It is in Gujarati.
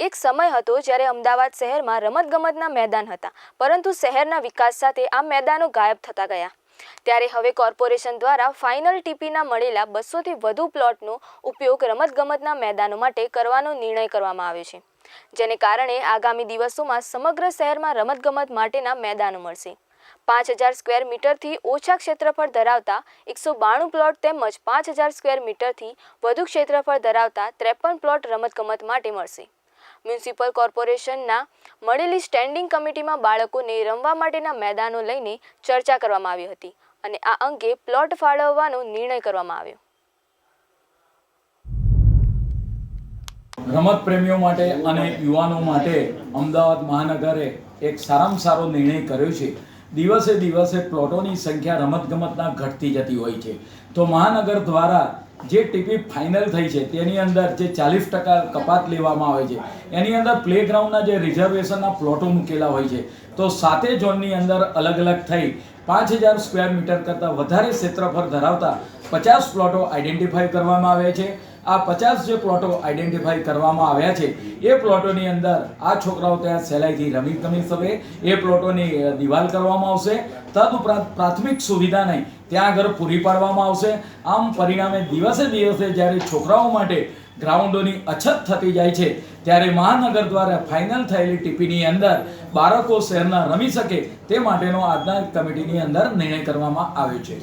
એક સમય હતો જ્યારે અમદાવાદ શહેરમાં રમતગમતના મેદાન હતા, પરંતુ શહેરના વિકાસ સાથે આ મેદાનો ગાયબ થતા ગયા. ત્યારે હવે કોર્પોરેશન દ્વારા ફાઇનલ ટીપીના મળેલા બસોથી વધુ પ્લોટનો ઉપયોગ રમતગમતના મેદાનો માટે કરવાનો નિર્ણય કરવામાં આવ્યો છે, જેને કારણે આગામી દિવસોમાં સમગ્ર શહેરમાં રમતગમત માટેના મેદાનો મળશે. પાંચ હજાર સ્ક્વેર મીટરથી ઓછા ક્ષેત્રફળ ધરાવતા એકસો બાણું પ્લોટ તેમજ પાંચ હજાર સ્ક્વેર મીટરથી વધુ ક્ષેત્રફળ ધરાવતા ત્રેપન પ્લોટ રમતગમત માટે મળશે. મ્યુનિસિપલ કોર્પોરેશનના મળેલી સ્ટેન્ડિંગ કમિટીમાં બાળકોને રમવા માટેના મેદાનો લઈને ચર્ચા કરવામાં આવી હતી અને આ અંગે પ્લોટ ફાળવવાનો નિર્ણય કરવામાં આવ્યો. રમત પ્રેમીઓ માટે અને યુવાનો માટે અમદાવાદ મહાનગરે એક સારામાં સારો નિર્ણય કર્યો છે. દિવસે દિવસે પ્લોટોની સંખ્યા રમતગમતના ઘટતી જતી હોય છે. તો મહાનગર દ્વારા જે ટીપી ફાઇનલ થઈ છે, તેની અંદર જે ચાલીસ ટકા કપાત લેવામાં આવે છે, એની અંદર પ્લેગ્રાઉન્ડના જે રિઝર્વેશનના પ્લોટો મૂકેલા હોય છે, તો સાતે ઝોનની અંદર અલગ અલગ થઈ પાંચ હજાર સ્ક્વેર મીટર કરતાં વધારે ક્ષેત્રફળ ધરાવતા પચાસ પ્લોટો આઈડેન્ટિફાઈ કરવામાં આવ્યા છે. આ પચાસ જે પ્લોટો આઈડેન્ટિફાઈ કરવામાં આવ્યા છે, એ પ્લોટોની અંદર આ છોકરાઓ ત્યાં સહેલાઈથી રમી ગમી શકે, એ પ્લોટોની દિવાલ કરવામાં આવશે. તદુપરાંત પ્રાથમિક સુવિધા નહીં, ત્યાં આગળ પૂરી પાડવામાં આવશે. આમ પરિણામે દિવસે દિવસે જ્યારે છોકરાઓ માટે ગ્રાઉન્ડોની અછત થતી જાય છે, ત્યારે મહાનગર દ્વારા ફાઇનલ થયેલી ટીપીની અંદર બાળકો શહેરના રમી શકે, તે માટેનો આજના કમિટીની અંદર નિર્ણય કરવામાં આવ્યો છે.